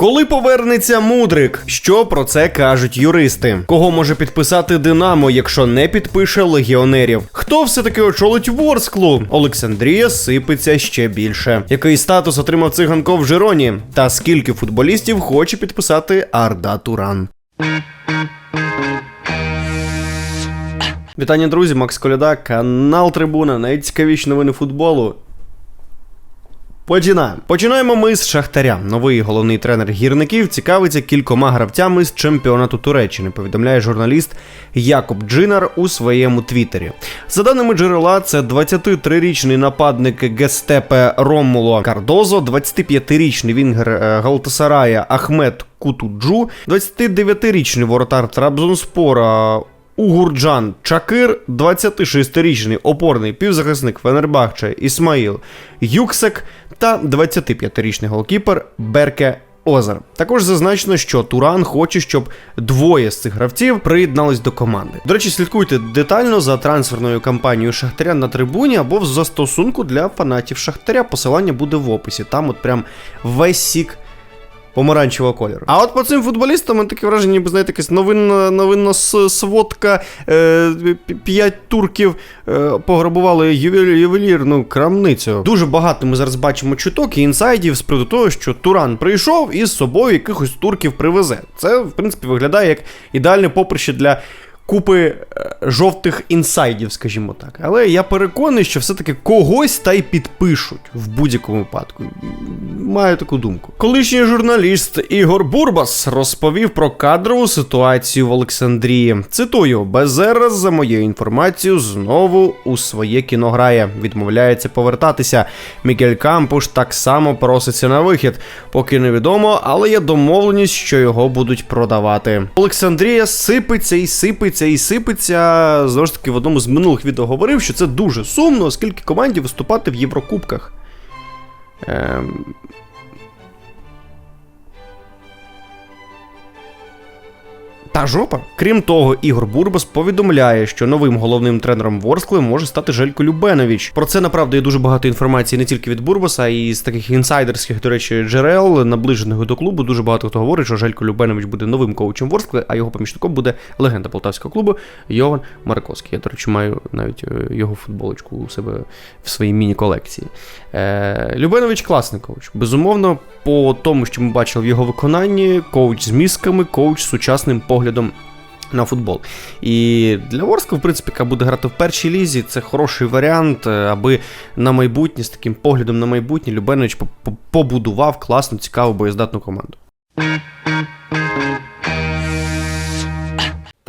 Коли повернеться мудрик, що про це кажуть юристи? Кого може підписати Динамо, якщо не підпише легіонерів? Хто все-таки очолить Ворсклу? Олександрія сипеться ще більше. Який статус отримав циганко в Жироні? Та скільки футболістів хоче підписати Арда Туран? Вітання, друзі, Макс Коляда, канал Трибуна, найцікавіші новини футболу. Починаємо. Починаємо ми з Шахтаря. Новий головний тренер гірників цікавиться кількома гравцями з чемпіонату Туреччини. Повідомляє журналіст Якоб Джинар у своєму твіттері. За даними джерела, це 23-річний нападник Гестепе Ромуло Кардозо, 25-річний вінгер е, Галтасарая Ахмед Кутуджу, 29-річний воротар Трабзонспора Угурджан Чакир, 26-річний опорний півзахисник Фенербахче Ісмаїл Юксек та 25-річний голкіпер Берке Озер. Також зазначено, що Туран хоче, щоб двоє з цих гравців приєднались до команди. До речі, слідкуйте детально за трансферною кампанією Шахтаря на трибуні або в застосунку для фанатів Шахтаря. Посилання буде в описі. Там от прям весь сік помаранчевого кольору. А от по цим футболістам мене таке враження, ніби знаєте, якась новинна, новинна сводка. Е, п'ять турків е, пограбували ювелірну крамницю. Дуже багато ми зараз бачимо чуток і інсайдів з приводу того, що Туран прийшов і з собою якихось турків привезе. Це, в принципі, виглядає як ідеальне поприще для. Купи е, жовтих інсайдів, скажімо так. Але я переконаний, що все-таки когось та й підпишуть в будь-якому випадку. Маю таку думку. Колишній журналіст Ігор Бурбас розповів про кадрову ситуацію в Олександрії. Цитую: Безерас, за моєю інформацією, знову у своє кіно грає. Відмовляється повертатися. Мікель Кампуш так само проситься на вихід. Поки невідомо, але є домовленість, що його будуть продавати. Олександрія сипеться і сипеться і сипеться. Знову ж таки, в одному з минулих відео говорив, що це дуже сумно, оскільки команді виступати в Єврокубках. Ем... Та жопа. Крім того, Ігор Бурбас повідомляє, що новим головним тренером Ворскли може стати Желько Любенович. Про це направду є дуже багато інформації не тільки від Бурбаса, а й з таких інсайдерських, до речі, джерел, наближених до клубу. Дуже багато хто говорить, що Желько Любенович буде новим коучем Ворскли, а його помічником буде легенда полтавського клубу Йован Марковський. Я, до речі, маю навіть е, його футболочку у себе в своїй міні-колекції. Е, Любенович класний коуч. Безумовно, по тому, що ми бачили в його виконанні, коуч з мізками, коуч з сучасним поглядом. На футбол. І для Ворска, в принципі, яка буде грати в першій лізі, це хороший варіант, е, аби на майбутнє, з таким поглядом на майбутнє, Любенович по- по- побудував класну, цікаву, боєздатну команду.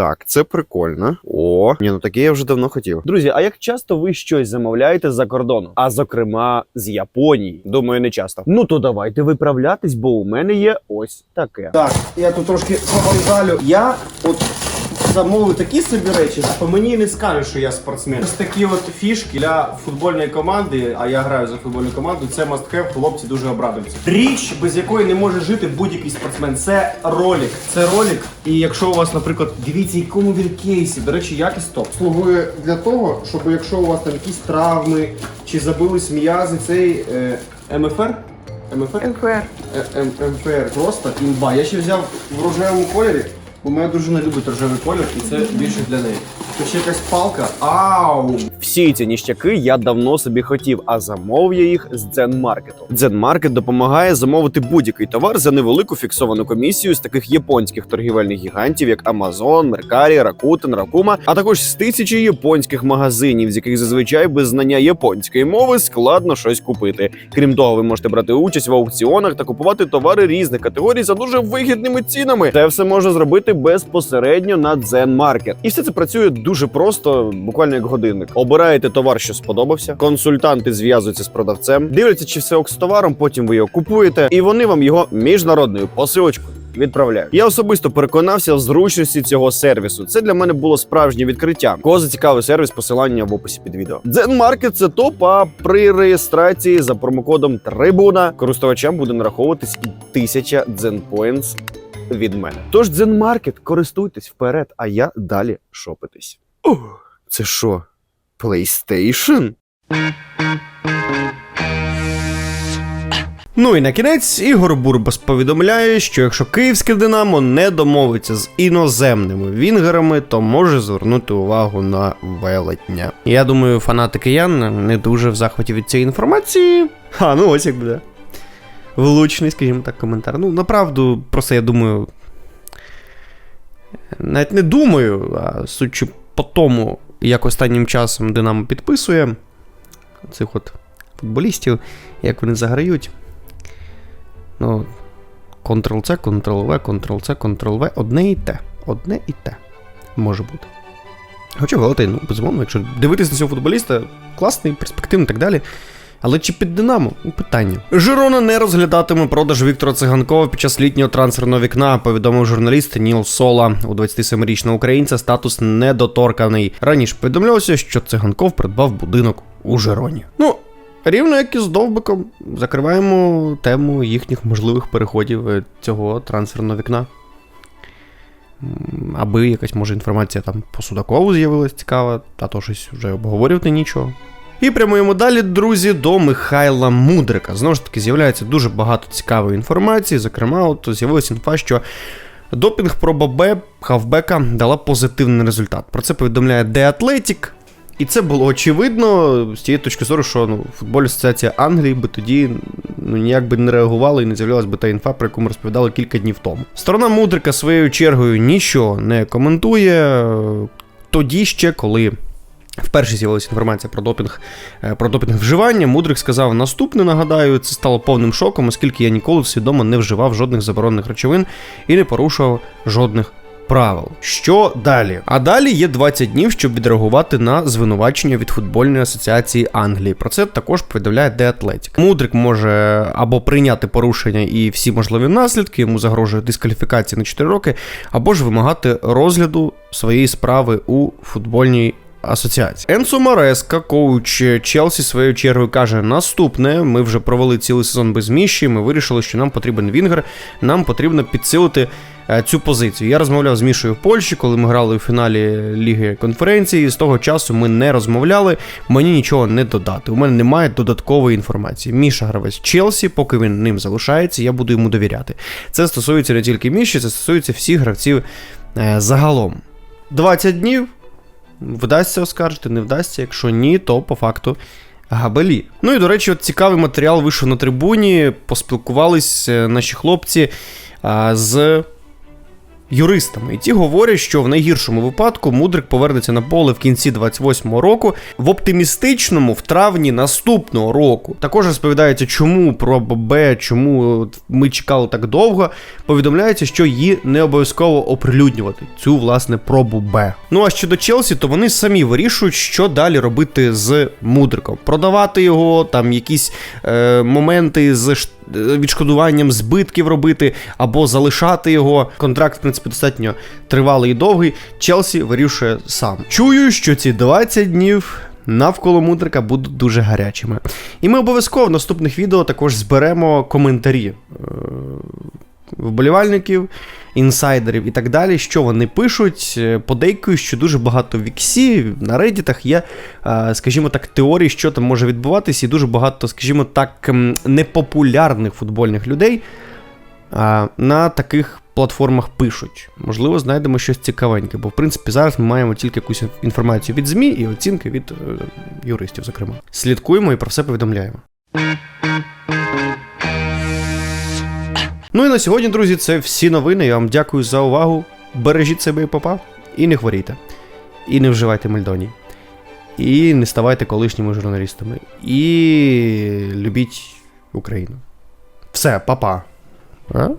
Так, це прикольно. О, ні, ну таке я вже давно хотів. Друзі, а як часто ви щось замовляєте за кордону? А зокрема з Японії? Думаю, не часто. Ну то давайте виправлятись, бо у мене є ось таке. Так, я тут трошки повандалю. Я от замовив такі собі речі, по мені не скажеш, що я спортсмен. Ось такі от фішки для футбольної команди, а я граю за футбольну команду, це must have, хлопці дуже обрадуються. Річ, без якої не може жити будь-який спортсмен, це ролик. Це ролик. І якщо у вас, наприклад, дивіться, якому він кейсі, до речі, якість топ. Слугує для того, щоб якщо у вас там якісь травми чи забились м'язи, цей е, МФР. МФР? МФР. Е, М- МФР просто імба. Я ще взяв в рожевому кольорі, бо моя дружина любить рожевий колір, і це більше для неї. Тут ще якась палка. Ау! Всі ці ніщаки я давно собі хотів, а замовив я їх з Дзен-маркету. Дзен-маркет допомагає замовити будь-який товар за невелику фіксовану комісію з таких японських торгівельних гігантів, як Amazon, Mercari, Rakuten, Rakuma, а також з тисячі японських магазинів, з яких зазвичай без знання японської мови складно щось купити. Крім того, ви можете брати участь в аукціонах та купувати товари різних категорій за дуже вигідними цінами. Це все можна зробити безпосередньо на Дзен-маркет. І все це працює дуже просто, буквально як годинник. Обираєте товар, що сподобався. Консультанти зв'язуються з продавцем, дивляться, чи все ок з товаром. Потім ви його купуєте, і вони вам його міжнародною посилочкою. Відправляю. Я особисто переконався в зручності цього сервісу. Це для мене було справжнє відкриття. Кого зацікавив сервіс, посилання в описі під відео. Дзенмаркет це топ. А при реєстрації за промокодом Трибуна користувачам буде нараховуватись і 1000 дзенпоінтс від мене. Тож дзенмаркет, користуйтесь вперед, а я далі шопитись. О, це що? PlayStation? Ну і на кінець Ігор Бурбас повідомляє, що якщо київське Динамо не домовиться з іноземними вінгерами, то може звернути увагу на велетня. Я думаю, фанати киян не дуже в захваті від цієї інформації. А, ну ось як буде. Влучний, скажімо так, коментар. Ну, направду, просто я думаю. Навіть не думаю, а судячи по тому, як останнім часом Динамо підписує цих от футболістів, як вони заграють. Ну, Ctrl-C, Ctrl-V, Ctrl-C, Ctrl-V, одне і те. Одне і те. Може бути. Хоча Галатей, ну, безумовно, якщо дивитись на цього футболіста, класний, перспективний і так далі. Але чи під Динамо? Питання. Жирона не розглядатиме продаж Віктора Циганкова під час літнього трансферного вікна, повідомив журналіст Ніл Сола. У 27-річного українця статус недоторканий. Раніше повідомлялося, що Циганков придбав будинок у Жироні. Ну, рівно як і з Довбиком, закриваємо тему їхніх можливих переходів е, цього трансферного вікна. Аби якась може інформація там по Судакову з'явилась цікава, а то щось вже обговорювати нічого. І прямуємо далі, друзі, до Михайла Мудрика. Знову ж таки, з'являється дуже багато цікавої інформації. Зокрема, от з'явилася інфа, що допінг проба хавбека дала позитивний результат. Про це повідомляє The Athletic. І це було очевидно з тієї точки зору, що ну, футбольна асоціація Англії би тоді ну, ніяк би не реагувала і не з'являлась би та інфа, про яку ми розповідали кілька днів тому. Сторона Мудрика своєю чергою нічого не коментує. Тоді ще, коли Вперше з'явилася інформація про допінг, е, про допінг вживання. Мудрик сказав наступне, нагадаю, це стало повним шоком, оскільки я ніколи свідомо не вживав жодних заборонених речовин і не порушував жодних правил. Що далі? А далі є 20 днів, щоб відреагувати на звинувачення від футбольної асоціації Англії. Про це також повідомляє The Athletic. Мудрик може або прийняти порушення і всі можливі наслідки, йому загрожує дискваліфікація на 4 роки, або ж вимагати розгляду своєї справи у футбольній асоціації. Енсо Мареска, коуч Челсі, своєю чергою каже: наступне: ми вже провели цілий сезон без міші. Ми вирішили, що нам потрібен Вінгер, нам потрібно підсилити. е, Цю позицію я розмовляв з Мішою в Польщі, коли ми грали у фіналі Ліги конференції. З того часу ми не розмовляли. Мені нічого не додати. У мене немає додаткової інформації. Міша гравець Челсі, поки він ним залишається, я буду йому довіряти. Це стосується не тільки Міші, це стосується всіх гравців е, загалом. 20 днів. Вдасться оскаржити, не вдасться. Якщо ні, то по факту габелі. Ну і до речі, от цікавий матеріал вийшов на трибуні. Поспілкувались е, наші хлопці з юристами. І ті говорять, що в найгіршому випадку Мудрик повернеться на поле в кінці 28-го року, в оптимістичному в травні наступного року. Також розповідається, чому про Б, чому ми чекали так довго. Повідомляється, що її не обов'язково оприлюднювати, цю власне пробу Б. Ну а щодо Челсі, то вони самі вирішують, що далі робити з Мудриком. Продавати його, там якісь е, моменти з відшкодуванням збитків робити, або залишати його. Контракт, в принципі, достатньо тривалий і довгий. Челсі вирішує сам. Чую, що ці 20 днів. Навколо мудрика будуть дуже гарячими. І ми обов'язково в наступних відео також зберемо коментарі е, вболівальників, інсайдерів і так далі, що вони пишуть. Е, Подейкую, що дуже багато в Віксі, на реддітах є, е, скажімо так, теорій, що там може відбуватися, і дуже багато, скажімо так, непопулярних футбольних людей на таких платформах пишуть. Можливо, знайдемо щось цікавеньке, бо в принципі зараз ми маємо тільки якусь інформацію від ЗМІ і оцінки від е, юристів, зокрема. Слідкуємо і про все повідомляємо. Ну і на сьогодні, друзі, це всі новини. Я вам дякую за увагу. Бережіть себе і попа, і не хворійте. І не вживайте мельдоні. І не ставайте колишніми журналістами. І любіть Україну. Все, папа. А?